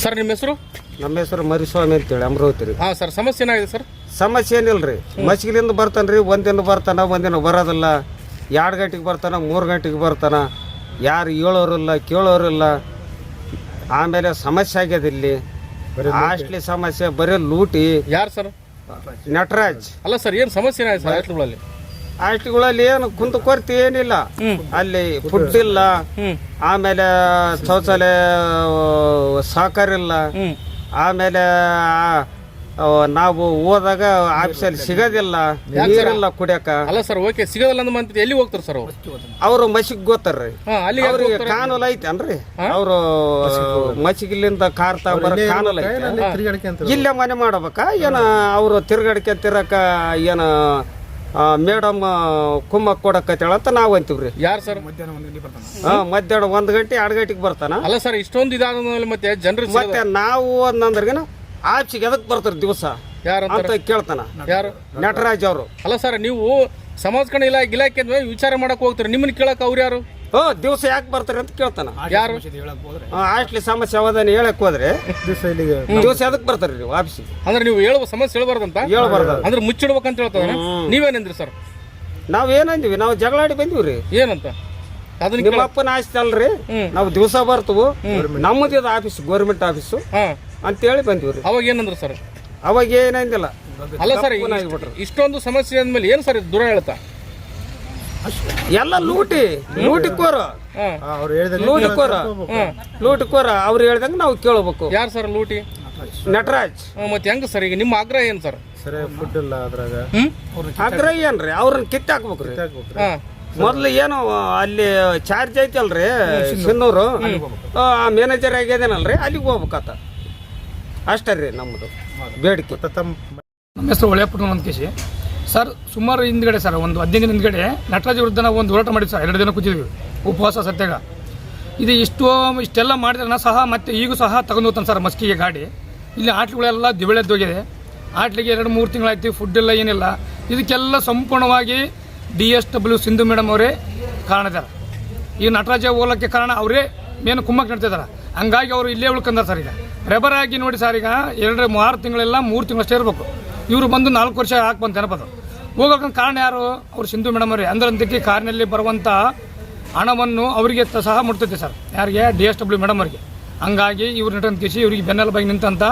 Sir ನಿಮ್ಮ ಹೆಸರು? ನಮ್ಮ ಹೆಸರು ಮರಿಸ್ವಾಮಿ ಅಂತೇಳಿ ಅಮರಾವತಿ ರೀ ಹಾಂ ಸರ್ ಸಮಸ್ಯೆ ಏನಾಗಿದೆ ಸರ್? ಸಮಸ್ಯೆ ಏನಿಲ್ರಿ ಮಸ್ಗಿಲಿಂದ ಬರ್ತಾನೆ ರೀ ಒಂದಿನ ಬರ್ತಾನ ಒಂದಿನ ಬರೋದಿಲ್ಲ. ಎರಡು ಗಂಟೆಗೆ ಬರ್ತಾನ ಮೂರು ಗಂಟೆಗೆ ಬರ್ತಾನ. ಯಾರು ಹೇಳೋರಿಲ್ಲ ಕೇಳೋರಿಲ್ಲ. ಆಮೇಲೆ ಸಮಸ್ಯೆ ಆಗ್ಯದ ಇಲ್ಲಿ. ಹಾಸ್ಟ್ಲಿ ಸಮಸ್ಯೆ ಬರೀ ಲೂಟಿ. ಯಾರು ಸರ್? ನಟರಾಜ್. ಅಲ್ಲ ಸರ್ ಏನು ಸಮಸ್ಯೆ ಏನಾಗಿದೆ ಸರ್ ಹಾಸ್ಟೆಲ್ಗಳಲ್ಲಿ ಹಾಸ್ಟ್ಲ್ಗಳಲ್ಲಿ ಏನು ಕುಂತು ಕೊರ್ತಿ ಏನಿಲ್ಲ. ಅಲ್ಲಿ ಫುಡ್ ಇಲ್ಲ. ಆಮೇಲೆ ಶೌಚಾಲಯ ಸಹಕಾರ ಇಲ್ಲ. ಆಮೇಲೆ ನಾವು ಹೋದಾಗ ಆಫೀಸಲ್ಲಿ ಸಿಗೋದಿಲ್ಲ. ನೀರಿಲ್ಲ ಕುಡಿಯಕ. ಅಲ್ಲ ಸರ್ ಓಕೆ ಸಿಗೋದಿಲ್ಲ ಅಂತ ಎಲ್ಲಿ ಹೋಗ್ತಾರೆ ಸರ್ ಅವರು? ಅವರು ಮಸಿಗ್ ಗೊತ್ತಾರ್ರಿ. ಹಾಂ ಅಲ್ಲಿ ಅವ್ರಿಗೆ ಕಾನೂಲ್ ಅನ್ರಿ. ಅವರು ಮಸಿಗಿಲ್ಲಿಂದ ಕಾರ್ ತಗೊಂಬರ ಕಾನೂಲ್ ಐತೆ. ಇಲ್ಲೇ ಮನೆ ಮಾಡಬೇಕಾ? ಏನ ಅವರು ತಿರ್ಗಾಡಿಕೆ ತಿರಕ ಏನ ಮೇಡಮ್ ಕುಮ್ಮಕ್ ಕೊಡಕತ್ತೇಳ ಅಂತ ನಾವು ಅಂತೀವ್ರಿ. ಯಾರು ಸರ್? ಹಾ ಮಧ್ಯಾಹ್ನ ಒಂದ್ ಗಂಟೆ ಎರಡು ಗಂಟೆಗೆ ಬರ್ತಾನ. ಅಲ್ಲ ಸರ್ ಇಷ್ಟೊಂದು ಇದಾದ ಮೇಲೆ ಮತ್ತೆ ಜನರು ಮತ್ತೆ ನಾವು ಅಂದ್ರೆ ಆಚೆಗೆ ಎದಕ್ ಬರ್ತಾರ ದಿವಸ ಯಾರು ಅಂತ ಕೇಳ್ತಾನ. ಯಾರು? ನಟರಾಜ್ ಅವರು. ಅಲ್ಲ ಸರ್ ನೀವು ಸಮಾಜ ಕಣ ಇಲಾಖೆ ಇಲಾಖೆ ಮೇಲೆ ವಿಚಾರ ಮಾಡಕ್ ಹೋಗ್ತಾರೆ. ನಿಮ್ಮನ್ನ ಕೇಳಕ್ ಅವ್ರು ಯಾರು? ಹೋ ದಿವಸ ಯಾಕೆ ಬರ್ತಾರೆ ಅಂತ ಕೇಳ್ತಾನ. ಯಾರು? ಆಸ್ಟ್ಲಿ ಸಮಸ್ಯೆ ಅವಧಾನ ಹೇಳಕ್ ಹೋದ್ರೆ ದಿವಸ ಎದಕ್ ಬರ್ತಾರೆ ನೀವು ಆಫೀಸ್ ಅಂದ್ರೆ ನೀವು ಹೇಳುವ ಸಮಸ್ಯೆ ಹೇಳ್ಬಾರ್ದಂತ? ಹೇಳ್ಬಾರ್ದು. ಅಂದ್ರೆ ಮುಚ್ಚಿಡ್ಬೇಕಂತ ಹೇಳ್ತಾರೆ ನೀವೇನಂದ್ರಿ ಸರ್? ನಾವ್ ಏನಂದಿವಿ? ನಾವು ಜಗಳಾಡಿ ಬಂದಿವ್ರಿ. ಏನಂತ? ನಿಮ್ಮ ಅಪ್ಪನ ಆಸ್ತಿ ಅಲ್ರಿ. ನಾವು ದಿವಸ ಬರ್ತವು. ನಮ್ಮದಿದ ಆಫೀಸ್ ಗೋರ್ಮೆಂಟ್ ಆಫೀಸು ಅಂತ ಹೇಳಿ ಬಂದಿವ್ರಿ. ಅವಾಗ ಏನಂದ್ರ ಸರ್? ಅವಾಗ ಏನಂದಿಲ್ಲ ಅಲ್ಲ ಸರ್ ಇಷ್ಟೊಂದು ಸಮಸ್ಯೆ ಅಂದ್ಮೇಲೆ ಏನು ಸರ್ ದೂರ ಹೇಳ್ತಾ? ಎಲ್ಲ ಲೂಟಿ ಲೂಟಿ ಕೋರ. ಲೂಟಿ ಕೋರ. ಲೂಟಿ ಕೋರ ಅವ್ರು ಹೇಳ್ದಂಗ ನಾವು ಕೇಳಬೇಕು. ಯಾರು ಸರ್ ಲೂಟಿ? ನಟರಾಜ್. ಮತ್ತೆ ಹೆಂಗ ಸರ್ ಈಗ? ನಿಮ್ಮ ಆಗ್ರಹ ಏನು ಸರ್? ಸರಿ ಫುಡ್ ಇಲ್ಲ ಅದ್ರಾಗ. ಆಗ್ರಹ ಆಗ್ರ ಏನ್ರಿ? ಅವ್ರನ್ನ ಕಿತ್ತು ಹಾಕ್ಬೇಕ್ರಿ. ಮೊದ್ಲು ಏನು ಅಲ್ಲಿ ಚಾರ್ಜ್ ಐತಲ್ರಿ ಸಿನ್ನೂರು ಆ ಮ್ಯಾನೇಜರ್ ಆಗ್ಯದೇನಲ್ರಿ? ಅಲ್ಲಿಗೆ ಹೋಗ್ಬೇಕಾತ ಅಷ್ಟೇ ರೀ ನಮ್ಮದು ಬೇಡಿಕೆ. ತಮ್ಮ ನಮ್ಮ ಹೆಸರು ಅಂತ ಕೇಸಿ ಸರ್, ಸುಮಾರು ಹಿಂದ್ಗಡೆ ಸರ್, ಒಂದು ಹದಿನೈದು ದಿನ ಹಿಂದ್ಗಡೆ ನಟರಾಜ್ ವಿರುದ್ಧ ನಾವು ಒಂದು ಹೋರಾಟ ಮಾಡಿದ್ವಿ ಸರ್, ಎರಡು ದಿನ ಕೂತಿದ್ವಿ ಉಪವಾಸ ಸತ್ಯಾಗ. ಇದು ಇಷ್ಟು ಇಷ್ಟೆಲ್ಲ ಮಾಡಿದ್ರೆ ಸಹ ಮತ್ತೆ ಈಗೂ ಸಹ ತಗೊಂಡು ಹೋಗ್ತಾನೆ ಸರ್ ಮಸ್ಕಿಗೆ ಗಾಡಿ. ಇಲ್ಲಿ ಆಟ್ಲುಗಳೆಲ್ಲ ದಿವಳೆದ್ದೋಗಿದೆ ಆಟ್ಲಿಗೆ ಎರಡು ಮೂರು ತಿಂಗಳಾಯ್ತು ಫುಡ್ ಇಲ್ಲ ಏನಿಲ್ಲ. ಇದಕ್ಕೆಲ್ಲ ಸಂಪೂರ್ಣವಾಗಿ D S W Sindhu madam ಅವರೇ ಕಾರಣದಾರ ಈ ನಟರಾಜ ಹೋಗೋಕ್ಕೆ ಕಾರಣ ಅವರೇ ಮೇನು ಕುಮ್ಮಕ್ಕೆ ನಡ್ತಿದ್ದಾರೆ ಹಂಗಾಗಿ ಅವರು ಇಲ್ಲೇ ಉಳ್ಕೊಂಡಾರೆ ಸರ್ ಈಗ. ರೆಬರ್ ಆಗಿ ನೋಡಿ ಸರ್ ಈಗ ಎರಡು, ಆರು ತಿಂಗಳೆಲ್ಲ ಮೂರು ತಿಂಗಳಷ್ಟೇ ಇರಬೇಕು. ಇವರು ಬಂದು ನಾಲ್ಕು ವರ್ಷ ಹಾಕ್ಬಂತ ಬಂದು ಹೋಗೋಕೆ ಕಾರಣ ಯಾರು? ಅವ್ರು ಸಿಂಧು ಮೇಡಮ್ ಅವರೇ. ಅಂದ್ರಂತಕ್ಕೆ ಕಾರಿನಲ್ಲಿ ಬರುವಂಥ ಹಣವನ್ನು ಅವರಿಗೆ ಸಹ ಮುಟ್ತೈತೆ ಸರ್. ಯಾರಿಗೆ? ಡಿ ಎಸ್ ಡಬ್ಲ್ಯೂ ಮೇಡಮ್ ಅವರಿಗೆ. ಹಂಗಾಗಿ ಇವ್ರು ನಟನ್ ಕೇಸಿ ಇವರಿಗೆ ಬೆನ್ನೆಲುಬಾಗಿ ನಿಂತಂಥ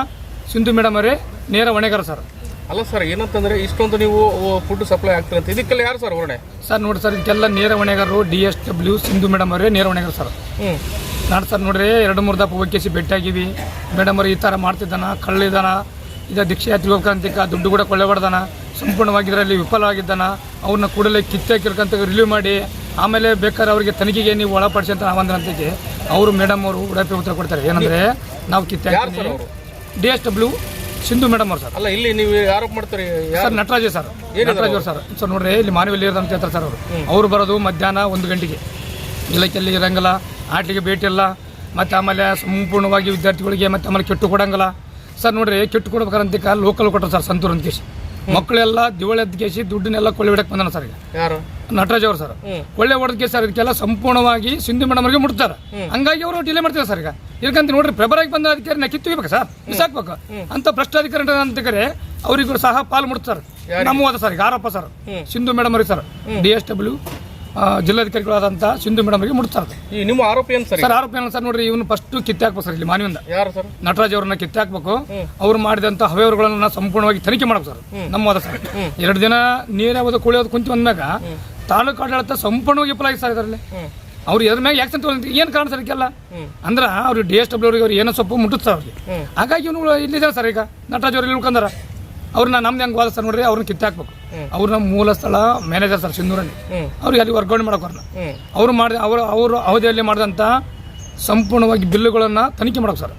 ಸಿಂಧು ಮೇಡಮ್ ಅವರೇ ನೇರ ಹೊಣೆಗಾರ ಸರ್. ಅಲ್ಲ ಸರ್ ಏನಂತಂದ್ರೆ ಇಷ್ಟೊಂದು ನೀವು ಫುಡ್ ಸಪ್ಲೈ ಆಗ್ತಿರಂತ ಇದಕ್ಕೆಲ್ಲ ಯಾರು ಸರ್ ಹೊಣೆ? ಸರ್ ನೋಡಿ ಸರ್ ಇದಕ್ಕೆಲ್ಲ ನೇರ ಹೊಣೆಗಾರರು D S W Sindhu madam ಅವರೇ ನೇರ ಹೊಣೆಗಾರ ಸರ್. ಹ್ಞೂ ನಾನು ಸರ್ ನೋಡ್ರಿ ಎರಡು ಮೂರು ದಪ್ಪ ಹೋಗಿ ಭೇಟಿಯಾಗಿವಿ. ಮೇಡಮ್ ಅವ್ರು ಈ ಥರ ಮಾಡ್ತಿದ್ದಾನ ಕಳ್ಳಿದಾನ. ಇದು ದೀಕ್ಷೆ ಯಾತ್ರೆ ಹೋಗ್ಕಂತಿಕ ದುಡ್ಡು ಕೂಡ ಕೊಳ್ಳೆಬಾರ್ದಾನ ಸಂಪೂರ್ಣವಾಗಿ ಇದರಲ್ಲಿ ವಿಫಲವಾಗಿದ್ದಾನ ಅವ್ರನ್ನ ಕೂಡಲೇ ಕಿತ್ತಾಕಿರ್ಕಂತ ರಿಲೀವ್ ಮಾಡಿ ಆಮೇಲೆ ಬೇಕಾದ್ರೆ ಅವರಿಗೆ ತನಿಖೆಗೆ ನೀವು ಒಳಪಡಿಸಿ ಅಂತ ನಾವಂದ್ರಂತಿಗೆ ಅವರು ಮೇಡಮ್ ಅವರು ಉಡಾಪಿ ಉತ್ತರ ಕೊಡ್ತಾರೆ. ಏನಂದ್ರೆ ನಾವು ಕಿತ್ತಾಕಿನಿ ಅವ್ರು? D S W Sindhu madam ಅವರು ಸರ್. ಅಲ್ಲ ಇಲ್ಲಿ ನೀವು ಆರೋಪ ಮಾಡ್ತಾರೆ ಸರ್ ನಟರಾಜ್ ಸರ್. ನಟರಾಜ್ ಅವ್ರು? ಸರ್. ಸರ್ ನೋಡ್ರಿ ಇಲ್ಲಿ ಮಾನವಲ್ಲಿ ಅಂತ ಹೇಳ್ತಾರೆ ಸರ್ ಅವರು. ಅವ್ರು ಬರೋದು ಮಧ್ಯಾಹ್ನ ಒಂದು ಗಂಟೆಗೆ. ಇಲಾಖೆಯಲ್ಲಿ ಇರಂಗಿಲ್ಲ ಆಟಲಿಗೆ ಭೇಟಿ ಇಲ್ಲ ಮತ್ತು ಆಮೇಲೆ ಸಂಪೂರ್ಣವಾಗಿ ವಿದ್ಯಾರ್ಥಿಗಳಿಗೆ ಮತ್ತು ಆಮೇಲೆ ಕೆಟ್ಟು ಕೊಡಂಗಿಲ್ಲ. ಸರ್ ನೋಡ್ರಿ ಕೆಟ್ಟು ಕೊಡ್ಬೇಕಂತ ಲೋಕಲ್ ಕೊಟ್ಟರು ಸರ್ ಸಂತೂರ್ ಅಂತ ಕೇಸಿ ಮಕ್ಕಳೆಲ್ಲ ದಿವಳಿ ಎದ್ದು ಕೇಸಿ ದುಡ್ಡನ್ನೆಲ್ಲ ಕೊಳ್ಳೆ ಬಿಡಕ್ಕೆ ಬಂದಾನ ಸರ್ ಈಗ. ನಟರಾಜ್ ಅವರು ಸರ್. ಕೊಳ್ಳೆ ಕೇಸ್ ಸರ್ ಇದಕ್ಕೆಲ್ಲ ಸಂಪೂರ್ಣವಾಗಿ ಸಿಂಧು ಮೇಡಮ್ ಅವ್ರಿಗೆ ಮುಟ್ತಾರೆ. ಹಂಗಾಗಿ ಅವರು ಡಿಲೇ ಮಾಡ್ತಾರೆ ಸರ್ ಈಗ. ಇದಕ್ಕಂತ ನೋಡ್ರಿ ಫೆಬ್ರವರಿಗೆ ಬಂದ ಅಧಿಕಾರಿ ನಾ ಕಿತ್ತುಬೇಕು ಸರ್. ಬಿಸಾಕ್ಬೇಕು. ಅಂತ ಭ್ರಷ್ಟಾಧಿಕಾರಿ ಅಂತಕರೆ ಅವರಿಗೂ ಸಹ ಪಾಲು ಮುಟ್ತಾರೆ. ನಮ್ಮವಾದ ಸರ್ ಈಗ ಆರೋಪ ಸರ್. ಸಿಂಧು ಮೇಡಮ್ ಅವ್ರಿಗೆ ಸರ್. ಡಿ ಎಸ್ ಡಬ್ಲ್ಯೂ ಜಿಲ್ಲಾಧಿಕಾರಿಗಳಾದಂಥ ಸಿಂಧು ಮೇಡಮ್ ಅವರಿಗೆ ಮುಟ್ತಾರೆ ಈ ನಿಮ್ಮ ಆರೋಪ ಏನು ಸರ್ ಸರ್ ಆರೋಪ ಏನು ಸರ್ ನೋಡ್ರಿ ಇವನು ಫಸ್ಟ್ ಕಿತ್ತಾಕ್ಬೇಕು ಸರ್ ಇಲ್ಲಿ ಮಾನವಿಂದ ಯಾರು ಸರ್? ನಟರಾಜ್ ಅವ್ರನ್ನ ಕಿತ್ತಾಕ್ಬೇಕು ಅವ್ರು ಮಾಡಿದಂಥ ಹವ್ಯವರುಗಳನ್ನ ಸಂಪೂರ್ಣವಾಗಿ ತನಿಖೆ ಮಾಡ್ಬೇಕು ಸರ್. ನಮ್ಮ ಅದ ಸರ್. ಎರಡು ದಿನ ನೀರಾವದು ಕುಳಿಯೋದು ಕುಂತು ಬಂದಾಗ ತಾಲೂಕು ಆಡಳಿತ ಸಂಪೂರ್ಣವಾಗಿ ವಿಫಲ ಆಗಿದೆ ಸರ್ ಇದರಲ್ಲಿ ಅವ್ರು ಎದ್ರ ಮ್ಯಾಗ ಯಾಕೆ ಏನು ಕಾರಣ ಸರ್ ಇದಕ್ಕೆಲ್ಲ? ಅಂದ್ರೆ ಅವ್ರು ಡಿ ಎಸ್ ಡಬ್ಲ್ಯೂ ಅವ್ರಿಗೆ ಅವ್ರು ಏನೋ ಸೊಪ್ಪು ಮುಟ್ಟುತ್ತಾರೆ ಅವ್ರಿಗೆ. ಹಾಗಾಗಿ ಇವನು ಇಲ್ಲಿದ್ದಾರೆ ಸರ್ ಈಗ. ನಟರಾಜ್ ಅವ್ರಿಗೆ ಉಳ್ಕೊಂಡಾರ. ಅವ್ರನ್ನ ನಮ್ದು ಹೆಂಗೆ ಸರ್ ನೋಡ್ರಿ ಅವ್ರನ್ನ ಕಿತ್ತಾಕ್ಬೇಕು ಅವ್ರನ್ನ ಮೂಲ ಸ್ಥಳ ಮ್ಯಾನೇಜರ್ ಸರ್ ಸಿಂಧೂರಲ್ಲಿ. ಅವ್ರಿಗೆ ಅಲ್ಲಿ ವರ್ಗಾವಣೆ ಮಾಡೋಕೆ ಅವ್ರನ್ನ ಅವ್ರು ಅವರು ಮಾಡಿದ ಅವರು ಅವರು ಅವಧಿಯಲ್ಲಿ ಮಾಡಿದಂಥ ಸಂಪೂರ್ಣವಾಗಿ ಬಿಲ್ಲುಗಳನ್ನು ತನಿಖೆ ಮಾಡೋಕೆ ಸರ್